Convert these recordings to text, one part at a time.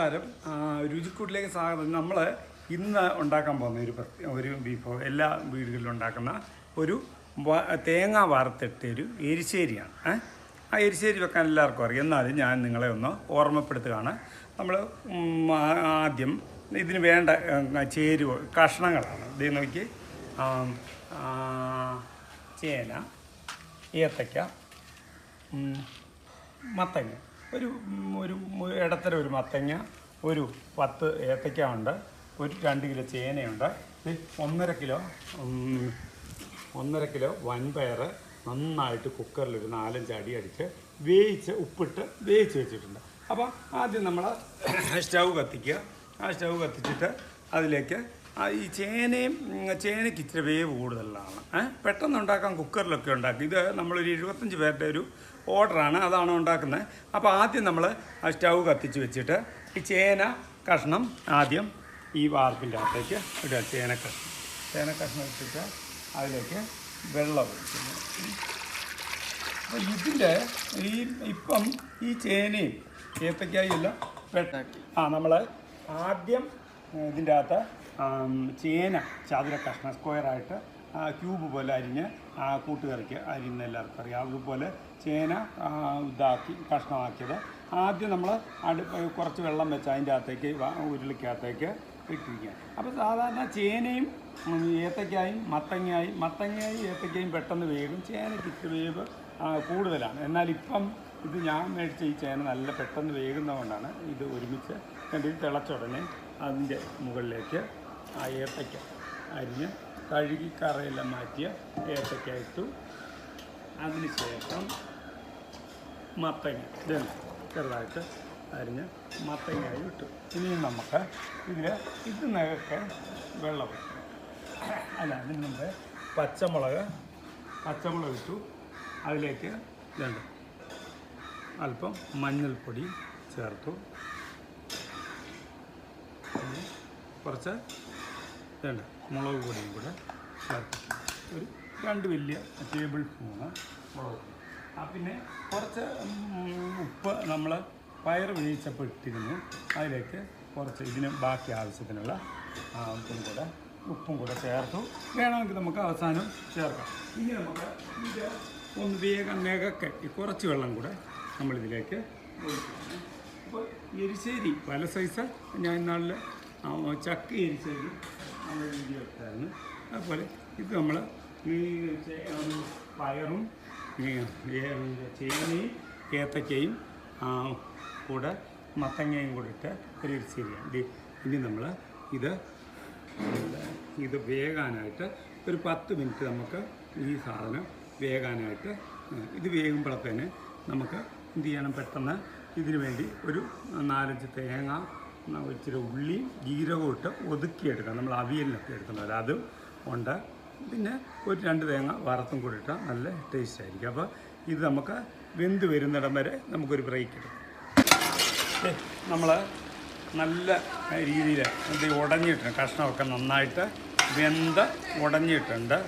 നമസ്കാരം. രുചിക്കൂട്ടിലേക്ക് സ്വാഗതം. നമ്മൾ ഇന്ന് ഉണ്ടാക്കാൻ പോകുന്ന ഒരു ഒരു വിഭവം എല്ലാ വീടുകളിലും ഉണ്ടാക്കുന്ന ഒരു തേങ്ങ വറുത്തിട്ട ഒരു എരിശ്ശേരിയാണ്. ആ എരിശ്ശേരി വെക്കാൻ എല്ലാവർക്കും അറിയാം. എന്നാലും ഞാൻ നിങ്ങളെ ഒന്ന് ഓർമ്മപ്പെടുത്തുകയാണ്. നമ്മൾ ആദ്യം ഇതിന് വേണ്ട ചേരുവ കഷ്ണങ്ങളാണ്. ഇത് നോക്കി. ചേന ഏത്തയ്ക്ക ഉം, മത്തങ്ങ. ഒരു ഒരു ഇടത്തരം ഒരു മത്തങ്ങ ഒരു പത്ത് ഏത്തയ്ക്ക ഉണ്ട് ഒരു രണ്ട് കിലോ ചേനയുണ്ട് ഒന്നര കിലോ ഒന്നര കിലോ വൻപയർ നന്നായിട്ട് കുക്കറിൽ ഒരു നാലഞ്ച് അടി അടിച്ച് വേവിച്ച് ഉപ്പിട്ട് വേവിച്ച് വെച്ചിട്ടുണ്ട്. അപ്പോൾ ആദ്യം നമ്മൾ സ്റ്റൗ കത്തിക്കുക. ആ സ്റ്റൗ കത്തിച്ചിട്ട് അതിലേക്ക് ഈ ചേനയും ചേനയ്ക്ക് ഇച്ചിരി വേവ് കൂടുതലാണ്? പെട്ടെന്ന് ഉണ്ടാക്കാൻ കുക്കറിലൊക്കെ ഉണ്ടാക്കും. ഇത് നമ്മളൊരു എഴുപത്തഞ്ച് പേരുടെ ഒരു ഓർഡറാണ് അതാണ് ഉണ്ടാക്കുന്നത്. അപ്പോൾ ആദ്യം നമ്മൾ സ്റ്റൗ കത്തിച്ച് വെച്ചിട്ട് ഈ ചേന കഷ്ണം ആദ്യം ഈ വാർപ്പിന്റെ അകത്തേക്ക് ഇടുക ചേന കഷ്ണം. ചേന കഷ്ണം ഇട്ടിട്ട് അതിലേക്ക് വെള്ളം ഒഴിക്കുന്നു അപ്പോൾ ഇതിന്റെ ഈ ഇപ്പം ഈ ചേനയും ഏത്തക്കായും എല്ലാം ആ നമ്മൾ ആദ്യം ഇതിന്റെ അകത്ത് ചേന ചതുര കഷ്ണം സ്ക്വയറായിട്ട് ക്യൂബ് പോലെ അരിഞ്ഞ് കൂട്ടുകറിക്ക് അരിയുന്ന എല്ലാവർക്കും അറിയാം. അതുപോലെ ചേന ഇതാക്കി കഷ്ണമാക്കിയത്. ആദ്യം നമ്മൾ അടു കുറച്ച് വെള്ളം വെച്ച് അതിന്റെ അകത്തേക്ക് ഉരുളിക്കകത്തേക്ക് ഇട്ടിരിക്കുക അപ്പോൾ സാധാരണ ചേനയും ഏത്തയ്ക്കായും മത്തങ്ങയായും മത്തങ്ങയായും ഏത്തക്കായും പെട്ടെന്ന് വേകും ചേനയ്ക്ക് ഇത്തിരി വേവ് കൂടുതലാണ്. എന്നാൽ ഇപ്പം ഇത് ഞാൻ മേടിച്ച ഈ ചേന നല്ല പെട്ടെന്ന് വേകുന്നതുകൊണ്ടാണ് ഇത് ഒരുമിച്ച് കണ്ടിട്ട് തിളച്ചുടനെ തിളച്ച അതിന്റെ മുകളിലേക്ക് ആ ഏത്തയ്ക്ക അരിഞ്ഞ് കഴുകി കറയെല്ലാം മാറ്റിയ ഏത്തയ്ക്ക ഇട്ടു. അതിനുശേഷം മത്തങ്ങ ഇതാണ് ചെറുതായിട്ട് അരിഞ്ഞ് മത്തങ്ങയായി ഇട്ടു. ഇനിയും നമുക്ക് ഇതിൽ ഇതിനകത്ത് വെള്ളം. അല്ല അതിന് മുമ്പ് പച്ചമുളക്. പച്ചമുളക് ഇട്ടു. അതിലേക്ക് രണ്ട് അല്പം മഞ്ഞൾപ്പൊടി ചേർത്തു. കുറച്ച് ഇതുണ്ട് മുളക് പൊടിയും കൂടെ ഒരു രണ്ട് വലിയ ടേബിൾ സ്പൂണ് മുളക് പൊടി. ആ പിന്നെ കുറച്ച് ഉപ്പ് നമ്മൾ പയർ വേവിച്ചപ്പോൾ ഇട്ടിരുന്നു. അതിലേക്ക് കുറച്ച് ഇതിന് ബാക്കി ആവശ്യത്തിനുള്ള ഉപ്പും കൂടെ ഉപ്പും കൂടെ ചേർത്തു. വേണമെങ്കിൽ നമുക്ക് അവസാനം ചേർക്കാം. ഇനി നമുക്ക് ഇത് ഒന്ന് വേഗം നികക്കെ കുറച്ച് വെള്ളം കൂടെ നമ്മളിതിലേക്ക് ഒഴിക്കണം അപ്പോൾ എരിശ്ശേരി പല സൈസ് ഞാൻ ഇന്നാളിൽ ചക്ക എരിശ്ശേരി നമ്മൾ അതുപോലെ ഇത് നമ്മൾ ഈ പയറും ചേനയും ഏത്തക്കയും കൂടെ മത്തങ്ങയും കൂടെ ഇട്ട് ഒരു ചെയ്യാം ഇനി നമ്മൾ ഇത് ഇത് വേകാനായിട്ട് ഒരു പത്ത് മിനിറ്റ് നമുക്ക് ഈ സാധനം വേകാനായിട്ട് ഇത് വേകുമ്പോഴത്തേന് നമുക്ക് എന്ത് ചെയ്യണം? പെട്ടെന്ന് ഇതിനു വേണ്ടി ഒരു നാലഞ്ച് തേങ്ങ ഇച്ചിരി ഉള്ളി ജീരകവും ഇട്ട് ഒതുക്കിയെടുക്കാം. നമ്മൾ അവിയലിനൊക്കെ എടുക്കുന്നത് അതും ഉണ്ട്. പിന്നെ ഒരു രണ്ട് തേങ്ങ വറുത്തും കൂടി ഇട്ടാൽ നല്ല ടേസ്റ്റ് ആയിരിക്കും. അപ്പോൾ ഇത് നമുക്ക് വെന്ത് വരുന്നിടം വരെ നമുക്കൊരു ബ്രേക്ക് എടുക്കാം. നമ്മൾ നല്ല രീതിയിൽ ഇത് ഉടഞ്ഞിട്ടുണ്ട്. കഷ്ണമൊക്കെ നന്നായിട്ട് വെന്ത് ഉടഞ്ഞിട്ടുണ്ട്.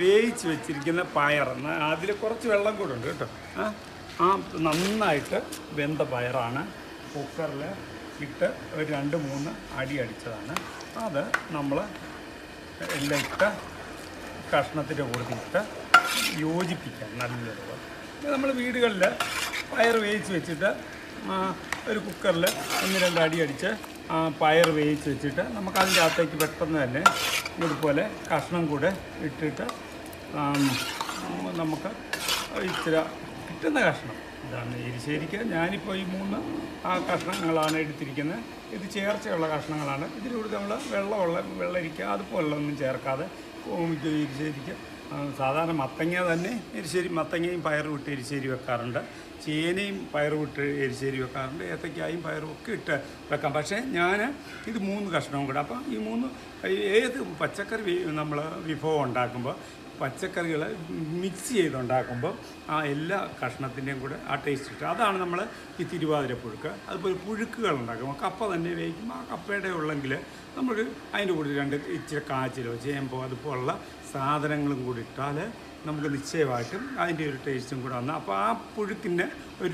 വേവിച്ച് വെച്ചിരിക്കുന്ന പയർ അതിൽ കുറച്ച് വെള്ളം കൂടെ ഉണ്ട് കേട്ടോ. ആ നന്നായിട്ട് വെന്ത പയറാണ് കുക്കറിൽ ഇട്ട് ഒരു രണ്ട് മൂന്ന് അടി അടിച്ചതാണ്. അത് നമ്മൾ എല്ലാം ഇട്ട് കഷ്ണത്തിന്റെ കൂട്ടത്തിലിട്ട് യോജിപ്പിക്കാം നല്ലതുപോലെ നമ്മൾ വീടുകളിൽ പയർ വേവിച്ച് വെച്ചിട്ട് ഒരു കുക്കറിൽ ഒന്ന് രണ്ട് അടി അടിച്ച് പയർ വേവിച്ച് വെച്ചിട്ട് നമുക്ക് അതിന്റെ അകത്തേക്ക് പെട്ടെന്ന് തന്നെ ഇതുപോലെ കഷ്ണം കൂടെ ഇട്ടിട്ട് നമുക്ക് ഇച്ചിരി കിട്ടുന്ന കഷ്ണം. ഇതാണ് എരിശ്ശേരിക്ക് ഞാനിപ്പോൾ ഈ മൂന്ന് ആ കഷ്ണങ്ങളാണ് എടുത്തിരിക്കുന്നത് ഇത് ചേർച്ചയുള്ള കഷ്ണങ്ങളാണ്. ഇതിലൂടെ നമ്മൾ വെള്ളമുള്ള വെള്ളരിക്ക അതുപോലുള്ള ഒന്നും ചേർക്കാതെ എരിശ്ശേരിക്ക് സാധാരണ മത്തങ്ങ തന്നെ എരിശ്ശേരി മത്തങ്ങയും പയറും ഇട്ട് എരിശ്ശേരി വെക്കാറുണ്ട്. ചേനയും പയറും ഇട്ട് എരിശ്ശേരി വെക്കാറുണ്ട്. ഏത്തക്കായും പയറും ഒക്കെ ഇട്ട് വെക്കാം. പക്ഷേ ഞാൻ ഇത് മൂന്ന് കഷ്ണവും കൂടെ. അപ്പം ഈ മൂന്ന് ഏത് പച്ചക്കറി നമ്മൾ വിഭവം ഉണ്ടാക്കുമ്പോൾ പച്ചക്കറികൾ മിക്സ് ചെയ്തുണ്ടാക്കുമ്പോൾ ആ എല്ലാ കഷ്ണത്തിന്റെയും കൂടെ ആ ടേസ്റ്റ് കിട്ടും. അതാണ് നമ്മൾ ഈ തിരുവാതിര പുഴുക്ക്. അതുപോലെ പുഴുക്കുകൾ ഉണ്ടാക്കുമ്പോൾ കപ്പ തന്നെ വേവിക്കുമ്പോൾ ആ കപ്പയുടെ ഉള്ളെങ്കിൽ നമ്മൾ അതിന്റെ കൂടെ രണ്ട് ഇച്ചിരി കാച്ചിലോ ചേമ്പോ അതുപോലുള്ള സാധനങ്ങളും കൂടി ഇട്ടാൽ നമുക്ക് നിശ്ചയമായിട്ടും അതിന്റെ ഒരു ടേസ്റ്റും കൂടെ വന്നാൽ അപ്പോൾ ആ പുഴുക്കിന്റെ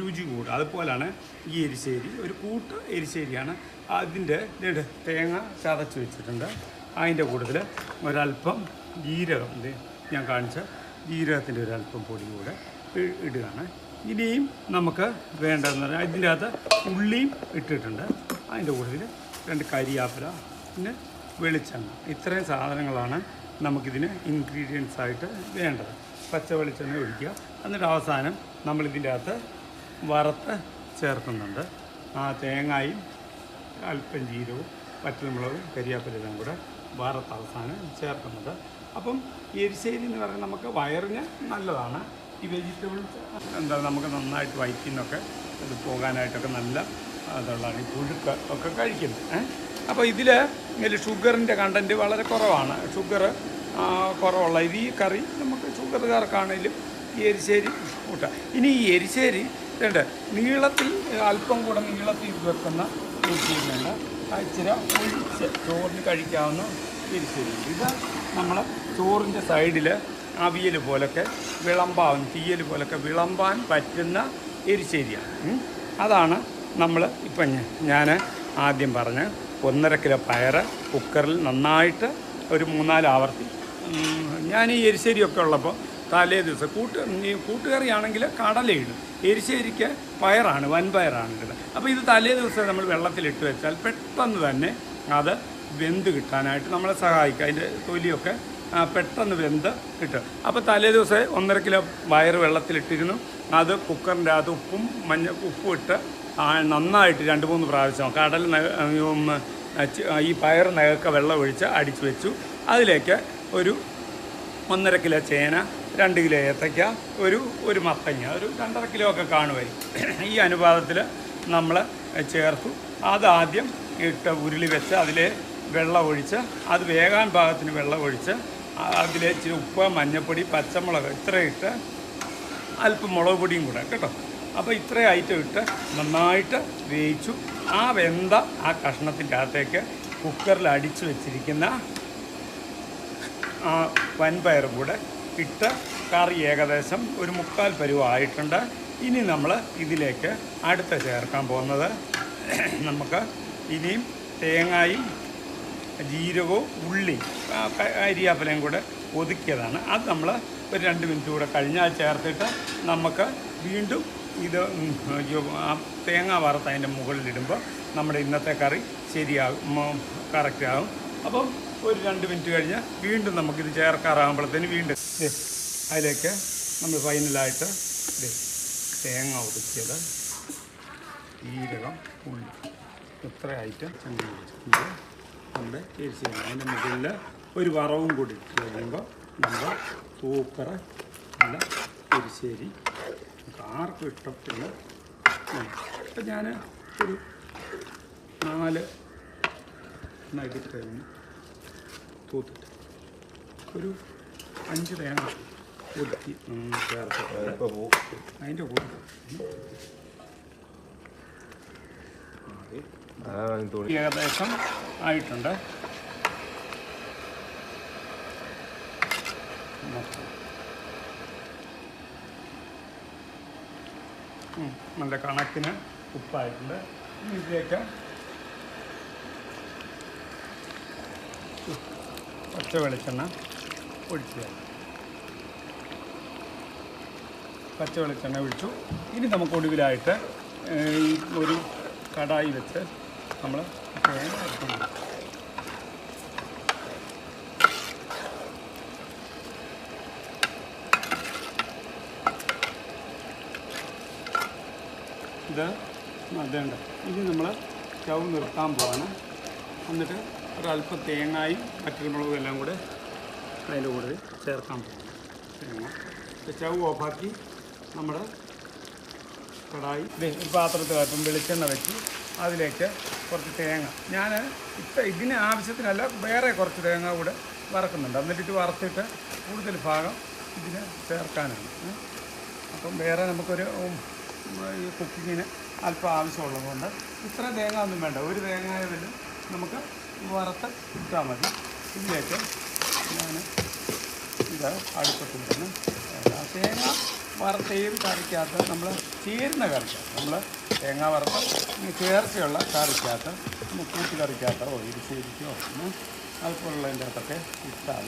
രുചി കൂടും. അതുപോലെയാണ് ഈ എരിശ്ശേരി. ഒരു കൂട്ട് എരിശ്ശേരിയാണ് അതിന്റെ തേങ്ങ ചതച്ച് വെച്ചിട്ടുണ്ട്. അതിന്റെ കൂട്ടത്തിൽ ഒരല്പം ജീരകം. ഞാൻ കാണിച്ച ജീരകത്തിന്റെ ഒരു അല്പം പൊടി കൂടെ ഇടുകയാണ്. ഇനിയും നമുക്ക് വേണ്ടതെന്ന് പറഞ്ഞാൽ ഇതിന്റെ അകത്ത് ഉള്ളിയും ഇട്ടിട്ടുണ്ട്. അതിന്റെ കൂടുതൽ രണ്ട് കരിയാപ്പില പിന്നെ വെളിച്ചെണ്ണ. ഇത്രയും സാധനങ്ങളാണ് നമുക്കിതിന് ഇൻഗ്രീഡിയൻസ് ആയിട്ട് വേണ്ടത്. പച്ച വെളിച്ചെണ്ണ ഒഴിക്കുക. എന്നിട്ട് അവസാനം നമ്മളിതിന്റെ അകത്ത് വറുത്ത് ചേർക്കുന്നുണ്ട്. ആ തേങ്ങായും അല്പം ജീരവും പച്ചമുളകും കരിയാപ്പിലെല്ലാം കൂടെ വറുത്ത് അവസാനം ചേർക്കുന്നത് അപ്പം എരിശ്ശേരി എന്ന് പറയുന്നത് നമുക്ക് വയറിന് നല്ലതാണ്. ഈ വെജിറ്റബിൾസ് എന്താ നമുക്ക് നന്നായിട്ട് വയറ്റിന്നൊക്കെ ഇത് പോകാനായിട്ടൊക്കെ നല്ല അതുള്ളതാണ് ഈ പുഴുക്ക് ഒക്കെ കഴിക്കുന്നത് അപ്പോൾ ഇതിൽ ഇതിൽ ഷുഗറിന്റെ കണ്ടന്റ് വളരെ കുറവാണ്. ഷുഗർ കുറവുള്ള ഈ കറി നമുക്ക് ഷുഗറുകാർക്കാണെങ്കിലും ഈ എരിശ്ശേരി കൂട്ടാം ഇനി ഈ എരിശ്ശേരി രണ്ട് നീളത്തിൽ അല്പം കൂടെ നീളത്തിൽ വെക്കുന്ന എരിശ്ശേരിയുണ്ട് ആ ഇച്ചിരി ഒഴിച്ച് ചോറിന് കഴിക്കാവുന്ന എരിശ്ശേരിയുണ്ട് ഇത് നമ്മൾ ചോറിന്റെ സൈഡിൽ അവിയൽ പോലൊക്കെ വിളമ്പാൻ തീയൽ പോലൊക്കെ വിളമ്പാൻ പറ്റുന്ന എരിശ്ശേരിയാണ്. അതാണ് നമ്മൾ ഇപ്പം ഞാൻ ആദ്യം പറഞ്ഞ് ഒന്നര കിലോ പയറ് കുക്കറിൽ നന്നായിട്ട് ഒരു മൂന്നാൽ ആവർത്തി. ഞാൻ ഈ എരിശ്ശേരിയൊക്കെ ഉള്ളപ്പോൾ തലേ ദിവസം കൂട്ട് ഈ കൂട്ടുകറിയാണെങ്കിൽ കടലയിടും എരിശ്ശേരിക്ക് പയറാണ് വൻപയറാണ് ഇടുന്നത്. അപ്പോൾ ഇത് തലേ ദിവസം നമ്മൾ വെള്ളത്തിലിട്ട് വെച്ചാൽ പെട്ടെന്ന് തന്നെ അത് വെന്ത് കിട്ടാനായിട്ട് നമ്മളെ സഹായിക്കുക. അതിന്റെ തൊലിയൊക്കെ പെട്ടെന്ന് വെന്ത് കിട്ടും അപ്പോൾ തലേ ദിവസം ഒന്നര കിലോ വയറ് വെള്ളത്തിലിട്ടിരുന്നു. അത് കുക്കറിന്റെ അകത്ത് ഉപ്പും മഞ്ഞ ഉപ്പും ഇട്ട് നന്നായിട്ട് രണ്ട് മൂന്ന് പ്രാവശ്യം കടൽ ഈ പയർ നകക്ക വെള്ളം ഒഴിച്ച് അടിച്ചു വെച്ചു. അതിലേക്ക് ഒരു ഒന്നര കിലോ ചേന രണ്ട് കിലോ ഏത്തയ്ക്ക ഒരു ഒരു മത്തങ്ങ ഒരു രണ്ടര കിലോ ഒക്കെ കാണുമായിരിക്കും. ഈ അനുപാതത്തിൽ നമ്മൾ ചേർത്തു. അതാദ്യം ഇട്ട് ഉരുളി വെച്ച് അതിൽ വെള്ളം ഒഴിച്ച് അത് വേകാൻ പാകത്തിന് വെള്ളമൊഴിച്ച് അതിൽ ഇച്ചിരി ഉപ്പ് മഞ്ഞൾപ്പൊടി പച്ചമുളക് ഇത്രയിട്ട് അല്പം മുളക് പൊടിയും കൂടെ കേട്ടോ. അപ്പോൾ ഇത്രയും ഐറ്റം ഇട്ട് നന്നായിട്ട് വേവിച്ചു. ആ വെന്ത ആ കഷ്ണത്തിന്റെ അകത്തേക്ക് കുക്കറിൽ അടിച്ചു വെച്ചിരിക്കുന്ന ആ വൻപയറും കൂടെ ഇട്ട് കറി ഏകദേശം ഒരു മുക്കാൽ പരുവമായിട്ടുണ്ട് ഇനി നമ്മൾ ഇതിലേക്ക് അടുത്ത ചേർക്കാൻ പോകുന്നത് നമുക്ക് ഇനിയും തേങ്ങായും ജീരകവും ഉള്ളി അരിയാപ്പലയും കൂടെ ഒതുക്കിയതാണ്. അത് നമ്മൾ ഒരു രണ്ട് മിനിറ്റ് കൂടെ കഴിഞ്ഞാൽ ചേർത്തിട്ട് നമുക്ക് വീണ്ടും ഇത് ആ തേങ്ങ വറുത്ത് അതിന്റെ മുകളിലിടുമ്പോൾ നമ്മുടെ ഇന്നത്തെ കറി ശരിയാകും കറക്റ്റ് ആകും. അപ്പം ഒരു രണ്ട് മിനിറ്റ് കഴിഞ്ഞ് വീണ്ടും നമുക്കിത് ചേർക്കാറാകുമ്പോഴത്തേന് വീണ്ടും അതിലേക്ക് നമ്മൾ ഫൈനലായിട്ട് തേങ്ങ ഒതുക്കിയത് ജീരകം ഉള്ളി. ഇത്ര ഐറ്റം ചെണ്ടി നമ്മുടെ ചേച്ചി അതിന്റെ മുകളിൽ ഒരു വറവും കൂടി ഇട്ട് കഴിയുമ്പോൾ നമ്മുടെ സൂപ്പർ നല്ല എരിശ്ശേരി ആർക്കും ഇഷ്ടപ്പെടുന്ന അപ്പം ഞാൻ ഒരു നാല് നടി കഴിഞ്ഞ് തൂത്തിട്ട് ഒരു അഞ്ച് തേങ്ങ ഒതുക്കി ചേർത്തിട്ട് അതിന്റെ കൂടെ ഏകദേശം ആയിട്ടുണ്ട്. നല്ല കണക്കിന് ഉപ്പായിട്ടുണ്ട്. ഇതിലേക്ക് പച്ച വെളിച്ചെണ്ണ ഒഴിച്ചു പച്ച വെളിച്ചെണ്ണ ഒഴിച്ചു. ഇനി നമുക്ക് ഒടുവിലായിട്ട് ഒരു കടായി വെച്ച് നമ്മൾ ഇത് അതേണ്ട ഇനി നമ്മൾ സ്റ്റൗ നിർത്താൻ പോവാണ്. എന്നിട്ട് ഒരല്പം തേങ്ങായും പച്ചമുളകും എല്ലാം കൂടെ അതിന്റെ കൂടെ ചേർക്കാൻ പോകും തേങ്ങ. സ്റ്റൗ ഓഫാക്കി നമ്മുടെ കടായി. ഒരു പാത്രത്തിൽ അല്പം വെളിച്ചെണ്ണ വെച്ച് അതിലേക്ക് കുറച്ച് തേങ്ങ. ഞാൻ ഇപ്പം ഇതിന് ആവശ്യത്തിനല്ല വേറെ കുറച്ച് തേങ്ങ കൂടെ വറക്കുന്നുണ്ട്. എന്നിട്ട് വറുത്തിട്ട് കൂടുതൽ ഭാഗം ഇതിന് ചേർക്കാനാണ്. അപ്പം വേറെ നമുക്കൊരു ഈ കുക്കിങ്ങിന് അല്പം ആവശ്യമുള്ളതുകൊണ്ട് ഇത്ര തേങ്ങ ഒന്നും വേണ്ട. ഒരു തേങ്ങയിൽ നമുക്ക് വറുത്ത് ഇട്ടാൽ മതി. ഇതിലേക്ക് ഞാൻ ഇത് അടുപ്പത്തിൽ തന്നെ തേങ്ങ വറുത്ത് ഏത് കറിക്കകത്ത് നമ്മൾ ചീരുന്ന കറിക്കകത്ത് നമ്മൾ തേങ്ങ വറുത്ത് ചേർച്ചയുള്ള കറിക്കകത്ത് കൂട്ടുകറിക്കകത്തോ ഇരിച്ചിരിക്കോ അതുപോലുള്ളതിന്റെ അകത്തൊക്കെ ഇട്ടാൽ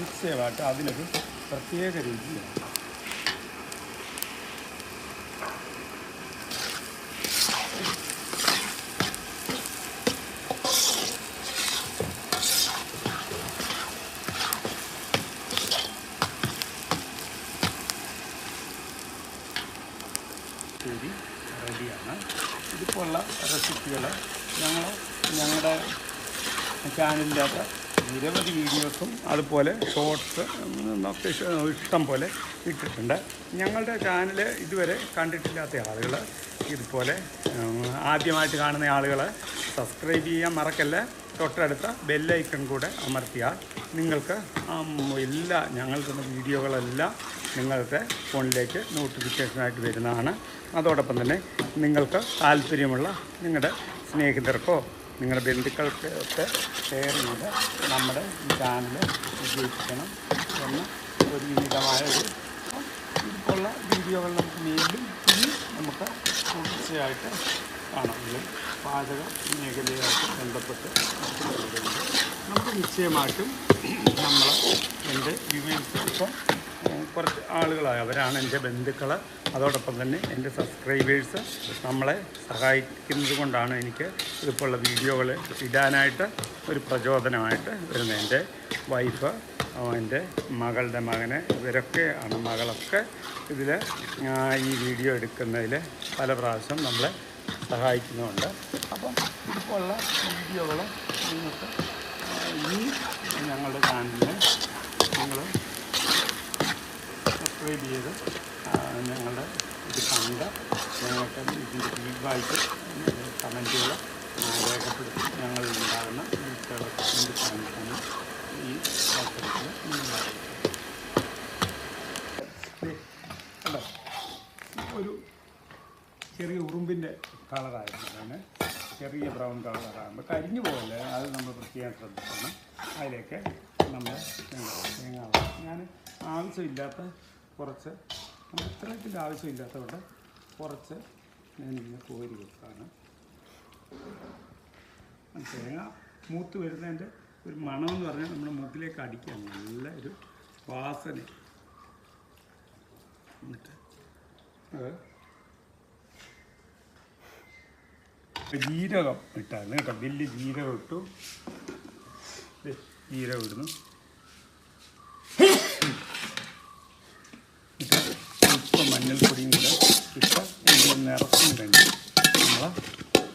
നിശ്ചയമായിട്ട് അതിനൊരു പ്രത്യേക രുചിയാണ്. ചാനലിനകത്ത് നിരവധി വീഡിയോസും അതുപോലെ ഷോർട്സ് ഇഷ്ടം പോലെ ഇട്ടിട്ടുണ്ട്. ഞങ്ങളുടെ ചാനൽ ഇതുവരെ കണ്ടിട്ടില്ലാത്ത ആളുകൾ ഇതുപോലെ ആദ്യമായിട്ട് കാണുന്ന ആളുകൾ സബ്സ്ക്രൈബ് ചെയ്യാൻ മറക്കല്ല. തൊട്ടടുത്ത ബെല്ലൈക്കൺ കൂടെ അമർത്തിയാൽ നിങ്ങൾക്ക് എല്ലാ തന്ന വീഡിയോകളെല്ലാം നിങ്ങളുടെ ഫോണിലേക്ക് നോട്ടിഫിക്കേഷനായിട്ട് വരുന്നതാണ്. അതോടൊപ്പം തന്നെ നിങ്ങൾക്ക് താല്പര്യമുള്ള നിങ്ങളുടെ സ്നേഹിതർക്കോ നിങ്ങളുടെ ബന്ധുക്കൾക്ക് ഒക്കെ ഷെയർ ചെയ്ത് നമ്മുടെ ചാനൽ വിജയിപ്പിക്കണം എന്ന് ഒരു വിവിധമായ ഒരു ഇതുപോലുള്ള വീഡിയോകൾ നമുക്ക് വീണ്ടും ഇനി നമുക്ക് തുടർച്ചയായിട്ട് കാണാം ഇതിൽ പാചക മേഖലയായിട്ട് ബന്ധപ്പെട്ട്. നമുക്ക് നിശ്ചയമായിട്ടും നമ്മൾ എന്റെ വ്യൂവേഴ്സിപ്പം കുറച്ച് ആളുകളായി. അവരാണ് എന്റെ ബന്ധുക്കൾ അതോടൊപ്പം തന്നെ എന്റെ സബ്സ്ക്രൈബേഴ്സ് നമ്മളെ സഹായിക്കുന്നത് കൊണ്ടാണ് എനിക്ക് ഇതുപോലുള്ള വീഡിയോകൾ ഇടാനായിട്ട് ഒരു പ്രചോദനമായിട്ട് വരുന്നത്. എന്റെ വൈഫ് എന്റെ മകളുടെ മകനെ ഇവരൊക്കെ ആണ്. മകളൊക്കെ ഇതിൽ ഈ വീഡിയോ എടുക്കുന്നതിൽ പല പ്രാവശ്യം നമ്മളെ സഹായിക്കുന്നുണ്ട്. അപ്പം ഇതുപോലുള്ള വീഡിയോകൾ നിങ്ങൾക്ക് ഈ ഞങ്ങളുടെ ചാനലിൽ നിങ്ങൾ സബ്സ്ക്രൈബ് ചെയ്ത് ഞങ്ങളുടെ ഇത് കണ്ട് ഞങ്ങൾക്ക് ഇതിന്റെ ഫീഡ്ബാക്ക് കമന്റുകൾ രേഖപ്പെടുത്തി ഉണ്ടാകുന്ന വീഴ്ചകളൊക്കെ ചൂണ്ടിക്കാണിക്കാനും ഈ നിങ്ങൾ കണ്ടോ? ഒരു ചെറിയ ഉറുമ്പിന്റെ കളറായിരുന്നു ചെറിയ ബ്രൗൺ കളറാകുമ്പോൾ കരിഞ്ഞു പോകല്ലേ? അത് നമ്മൾ പ്രത്യേകം ശ്രദ്ധിക്കണം. അതിലേക്ക് നമ്മൾ തേങ്ങ ഞാൻ ആവശ്യമില്ലാത്ത കുറച്ച്. നമുക്ക് ഇത്രയത്തിന്റെ ആവശ്യമില്ലാത്തതുകൊണ്ട് കുറച്ച് ഞാനിങ്ങനെ കോരി വെക്കാണ്. തേങ്ങ മൂത്ത് വരുന്നതിന്റെ ഒരു മണമെന്ന് പറഞ്ഞാൽ നമ്മുടെ മൂക്കിലേക്ക് അടിക്കാൻ നല്ല ഒരു വാസന. എന്നിട്ട് ജീരകം ഇട്ടായിരുന്നു കേട്ടോ. വലിയ ജീരകം ഇട്ടു. ജീരകം ഇടുന്നു. ഇട്ട് ഉപ്പ് മഞ്ഞൾപ്പൊടിയും കൂടെ ഇട്ട് നിറച്ചിന് വേണ്ടി നമ്മൾ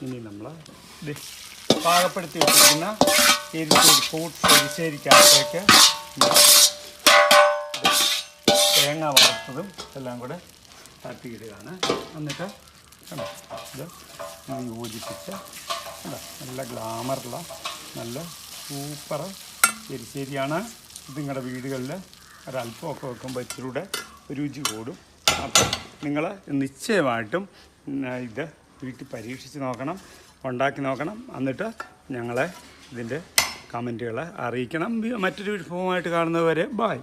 ഇനി നമ്മൾ ഇത് പാകപ്പെടുത്തി വെച്ചിരിക്കുന്ന എരിശ്ശേരി കൂട്ട് എരിശ്ശേരിക്കകത്തേക്ക് തേങ്ങ വറുത്തതും എല്ലാം കൂടെ തട്ടിയിടുകയാണ്. എന്നിട്ട് കണ്ടോ? ഇത് യോജിപ്പിച്ച് നല്ല ഗ്ലാമറുള്ള നല്ല സൂപ്പർ എരിശ്ശേരിയാണ് ഇത് നിങ്ങളുടെ വീടുകളിൽ ഒരല്പമൊക്കെ വെക്കുമ്പോൾ ഇച്ചിരൂടെ രുചി കൂടും. അപ്പം നിങ്ങൾ നിശ്ചയമായിട്ടും ഇത് വീട്ടിൽ പരീക്ഷിച്ച് നോക്കണം ഉണ്ടാക്കി നോക്കണം. എന്നിട്ട് ഞങ്ങളെ ഇതിന്റെ കമന്റുകൾ അറിയിക്കണം. മറ്റൊരു വിഭവമായിട്ട് കാണുന്നവരെ ബായ്